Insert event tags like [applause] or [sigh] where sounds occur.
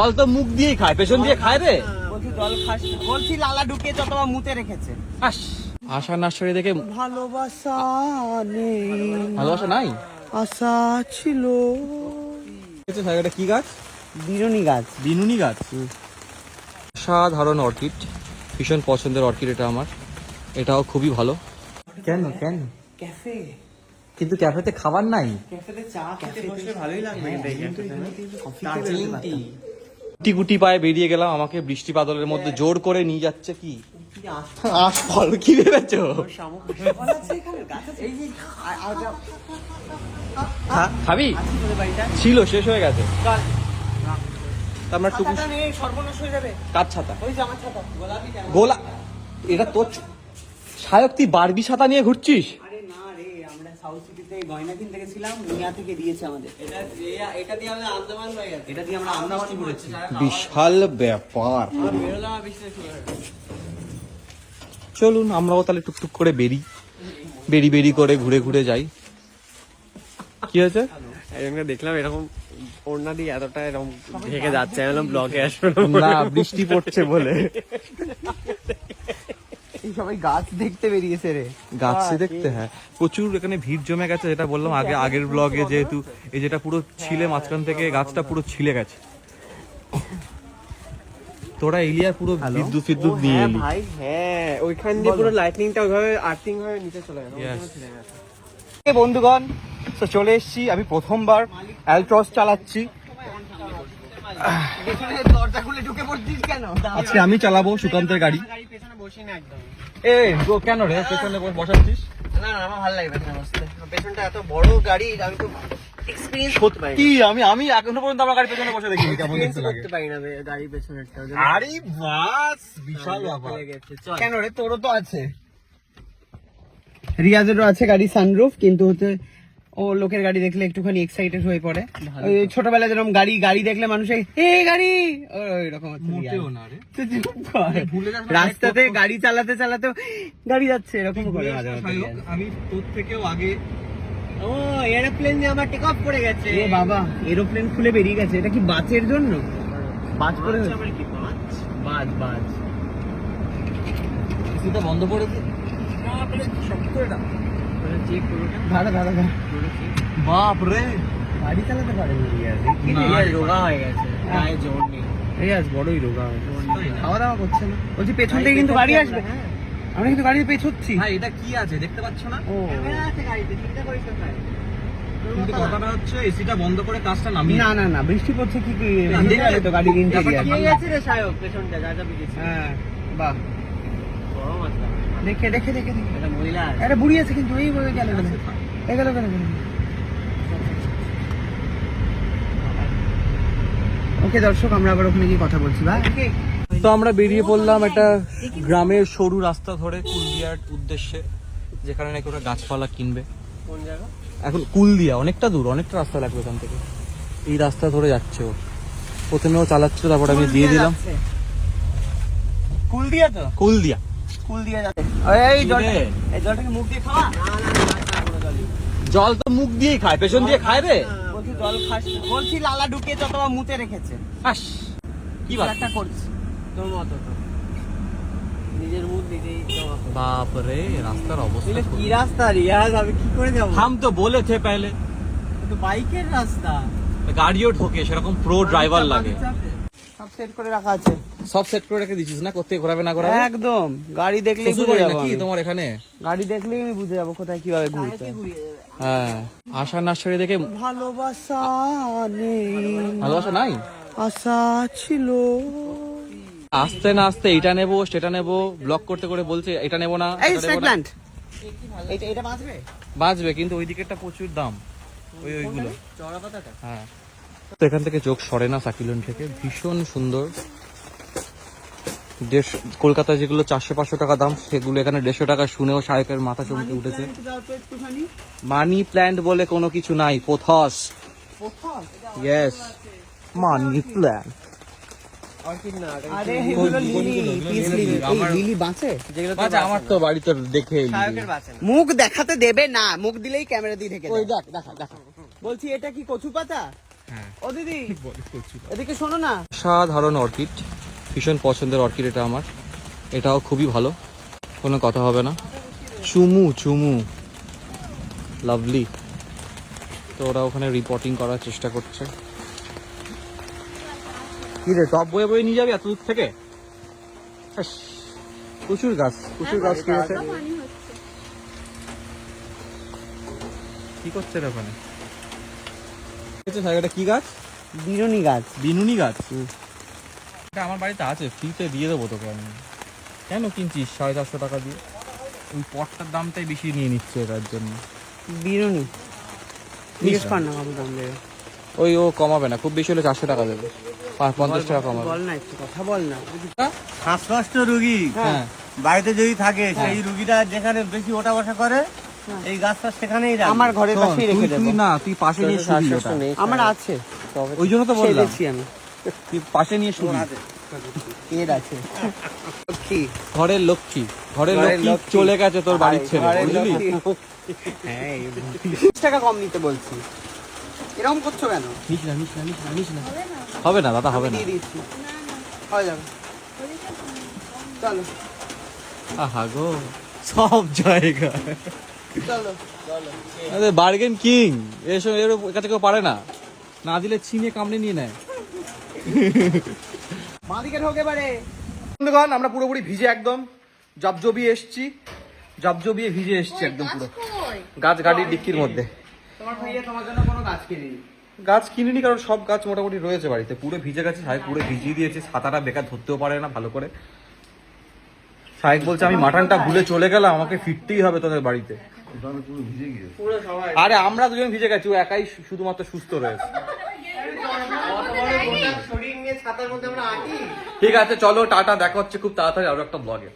ফল তো মুখ দিয়েই খায় পেছন দিয়ে খায় রে। বলছি জল খাস বলছি লালা ঢুকিয়ে যতবার মুতে রেখেছে। আস। আশা নার্সারি দেখে ভালোবাসা নেই। ভালোবাসা নাই? আশা ছিল। এটা কি গাছ? বিরুনি গাছ। বিনুনি গাছ। সাধারণ অর্কিড। ভীষণ পছন্দের অর্কিড এটা আমার। এটাও খুবই ভালো। কেন কেন? ক্যাফে। কিন্তু ক্যাফেতে খাবার নাই। ক্যাফেতে চা খেতে বসে ভালোই লাগবে দার্জিলিং টি গুটি গুটি পায়ে বেরিয়ে গেলাম আমাকে বৃষ্টি বাদলের মধ্যে জোর করে নিয়ে যাচ্ছে কি আস ফল কি ভেবেছো এই যে আর- আর একটা- খাবি? ছিল শেষ হয়ে গেছে। আমরা টুকু হয়ে কার ছাতা? গোলা এটা তোর সায়ক তুই বারবি ছাতা নিয়ে ঘুরছিস সাউথ সিটিতে গয়না কিনতে গেছিলাম মিয়া থেকে দিয়েছে আমাদের। এটা এটা দিয়ে আমরা আন্দামান এটা দিয়ে আমরা আন্দামান ঘুরেছি বিশাল ব্যাপার। চলুন আমরাও তাহলে টুকটুক করে বেরি। বেরি বেরি করে ঘুরে ঘুরে যাই। কি হয়েছে? একজনকে দেখলাম এরকম ওড়না দিয়ে এতটা এরকম ঢেকে যাচ্ছে আমি বললাম ব্লকে আসবে না বৃষ্টি পড়ছে বলে। [laughs] এই সবাই গাছ দেখতে বেরিয়েছে রে। গাছে দেখতে হ্যাঁ। প্রচুর এখানে ভিড় জমে গেছে যেটা বললাম আগে আগের ব্লগে যেহেতু এই যেটা পুরো ছিলে মাঝখান থেকে গাছটা পুরো ছিলে গেছে। তোরা এলিয়া পুরো বিদ্যুৎ ফিদ্যুৎ নিয়ে হ্যাঁ এলি। ভাই হ্যাঁ ওইখান দিয়ে পুরো লাইটনিংটা ওইভাবে আর্থিং হয়ে নিচে চলে গেল এ বন্ধুগণ তো চলে এসেছি আমি প্রথমবার অ্যালট্রস চালাচ্ছি দরজা খুলে ঢুকে পড়ছিস কেন আজকে আমি চালাবো সুকান্তের গাড়ি। গাড়ি পেছনে বসি না একদম এ কেন রে? পেছনে বসাচ্ছিস? না না আমার ভালো লাগে পেছনে বসতে। পেছনটা এত বড় গাড়ি আমি তো আমি আমি এখনও পর্যন্ত আমার গাড়ি পেছনে বসে দেখিনি কেমন দেখতে লাগে। পারি না গাড়ি পেছনেরটা আরে বাস বিশাল ব্যাপার। চলে গেছে, চল। কেন রে? তোরও তো আছে। রিয়াজেরও আছে গাড়ি সানরুফ কিন্তু হচ্ছে ও লোকের গাড়ি দেখলে একটুখানি এক্সাইটেড হয়ে পড়ে। ওই ছোটবেলায় যেরকম গাড়ি গাড়ি দেখলে মানুষে হে গাড়ি! ওই রকম হচ্ছে রিয়াজ। না রে। তো চুপ কর। ভুলে যাস না, রাস্তাতে গাড়ি চালাতে চালাতে গাড়ি যাচ্ছে এরকম করে। আমি তোর থেকেও আগে ও এরোপ্লেন যে আমার টেক অফ করে গেছে। এ বাবা এরোপ্লেন খুলে বেরিয়ে গেছে এটা কি বাসের জন্য? বাজ করে বাজ বাজ বন্ধ করে দে। চেক করো দাঁড়া দাঁড়া দাঁড়া। বাপ রে। গাড়ি চালাতে রিয়াজ। রোগা হয়ে গেছে গায়ে জোর নেই। রিয়াজ বড়ই রোগা খাওয়া দাওয়া করছে না। বলছি পেছন থেকে কিন্তু গাড়ি আসবে। আমরা কিন্তু গাড়িতে পেছোচ্ছি। ভাই এটা কি আছে? দেখতে পাচ্ছ না? ও। কিন্তু কথাটা হচ্ছে এসিটা বন্ধ করে কাজটা নামিয়ে না না না বৃষ্টি পড়ছে কি কি রে হ্যাঁ বাহ। দেখে দেখে দেখে দেখে। এটা মহিলা বুড়ি আছে কিন্তু এই বলে গেল গেল এই গেল ওকে দর্শক আমরা আবার ওখানে গিয়ে কথা বলছি ভাই তো আমরা বেরিয়ে পড়লাম একটা গ্রামের সরু রাস্তা ধরে কুলদিয়ার উদ্দেশ্যে যেখানে নাকি ওরা গাছপালা কিনবে। কোন জায়গা? এখন কুলদিয়া অনেকটা দূর অনেকটা রাস্তা লাগবে ওখান থেকে। এই রাস্তা ধরে যাচ্ছে ও। প্রথমে ও চালাচ্ছিল তারপর আমি দিয়ে দিলাম। কুল দিয়া তো? কুলদিয়া। কুল দিয়ে এই মুখ দিয়ে খাওয়া? জল তো মুখ দিয়েই খায় পেছন দিয়ে খায় রে। বলছি জল খাস বলছি লালা ঢুকিয়ে তো তোমার মুতে রেখেছে। আস কি একটা করছি। তোর তো। নিজের মুখ বাপ রে রাস্তার অবস্থা কি রাস্তা রিয়াজ আমি কি করে যাব? হাম তো বলেছে পেলে। তো বাইকের রাস্তা। গাড়িও ঠোকে সেরকম প্রো ড্রাইভার লাগে। সব সেট করে রাখা আছে। সব সেট করে রেখে দিছিস না? কোথায় ঘোরাবে না ঘোরাবে? একদম। গাড়ি দেখলেই বুঝে যাব আমি। তোমার এখানে? গাড়ি দেখলেই আমি বুঝে যাব কোথায় কীভাবে ঘুরতে। হ্যাঁ। আশা নার্সারি দেখে ভালোবাসা নেই। ভালোবাসা নাই? আশা ছিল। আসতে না আসতে এটা নেব সেটা নেব ব্লক করতে করে বলছে এটা নেব না এই স্নেক প্ল্যান্ট এটা বাঁচবে? বাঁচবে কিন্তু ওই দিকেরটা প্রচুর দাম। ওই ওইগুলো। চড়া পাতাটা? হ্যাঁ। তো এখান থেকে চোখ সরে না সাকিলন থেকে। ভীষণ সুন্দর। দেড়শো কলকাতায় যেগুলো চারশো পাঁচশো টাকা দাম সেগুলো এখানে দেড়শো টাকা শুনেও শায়কের মাথা চমকে উঠেছে। মানি প্ল্যান্ট বলে কোনো কিছু নাই। পোথস ইয়েস মানি প্ল্যান্ট আমার- তো বাড়িতে দেখে মুখ দেখাতে দেবে না। মুখ দিলেই ক্যামেরা দিয়ে ঢেকে ওই দেয়। দেখ দেখা দেখা। বলছি এটা কি কচু পাতা ও দিদি [laughs] এদিকে শোনো না। সাধারণ অর্কিড ভীষণ পছন্দের অর্কিড এটা আমার। এটাও খুবই ভালো কোনো কথা হবে না। চুমু চুমু। লাভলি তো ওরা ওখানে রিপোর্টিং করার চেষ্টা করছে। কি রে টপ বয়ে বয়ে নিয়ে যাবি এত দূর থেকে? প্রচুর গাছ প্রচুর গাছ কি আছে কি করছে রে ওখানে? এটা কি গাছ? বিরুনি গাছ। বিনুনি গাছ? এটা আমার বাড়িতে আছে ফ্রিতে দিয়ে দেবো তোকে আমি। কেন কিনছিস সাড়ে চারশো টাকা দিয়ে? ওই পটটার দামটাই বেশি নিয়ে নিচ্ছে এটার জন্য। বিরুনি জিজ্ঞেস কর না বাবু দাম দেবে। ওই ও কমাবে না খুব বেশি হলে চারশো টাকা দেবে। পাঁচ পঞ্চাশ টাকা কমাবে। বল না একটু কথা বল না। শ্বাসকষ্ট রুগী। হ্যাঁ। বাড়িতে যদি থাকে সেই রুগীটা যেখানে বেশি ওঠা বসা করে এই গাছটা সেখানেই রাখবে। আমার ঘরের পাশেই রেখে তুই না তুই পাশে নিয়ে শুবি ওটা। আমার আছে। ওই জন্য তো বললাম। ছেড়েছি আমি। তুই পাশে নিয়ে শুবি। এর আছে। কি ঘরের লক্ষ্মী। ঘরের লক্ষ্মী। চলে গেছে তোর বাড়ির ছেলে বুঝলি? হ্যাঁ টাকা কম নিতে বলছি। এরকম করছ কেন? নিস না নিস না নিস না নিস না। হবে না দাদা হবে না। হয়ে যাবে। চলো। আহা গো সব জায়গা। Burger King? এসব এর কাছে কেউ পারে না। না দিলে ছিনে কামড়ে নিয়ে নেয়। বাঁদিকে ঢোকে পারে বন্ধুগণ আমরা পুরোপুরি ভিজে একদম। জবজবিয়ে এসছি। জবজবিয়ে ভিজে এসছি একদম পুরো। গাছ গাড়ির ডিক্কির মধ্যে। তোমার ভাইয়া তোমার জন্য কোনো গাছ কিনেনি। গাছ কিনিনি কারণ সব গাছ মোটামুটি রয়েছে বাড়িতে। পুরো ভিজে গেছে সাহেব পুরো ভিজিয়ে দিয়েছে। ছাতাটা বেকার ধরতেও পারে না ভালো করে। সাহেব বলছে আমি মাটনটা ভুলে চলে গেলাম আমাকে ফিরতেই হবে তোদের বাড়িতে। আরে আমরা দুজন ভিজে গেছি ও একাই শুধুমাত্র সুস্থ রয়েছে। ঠিক আছে চলো টাটা দেখা হচ্ছে খুব তাড়াতাড়ি আরও একটা ব্লগে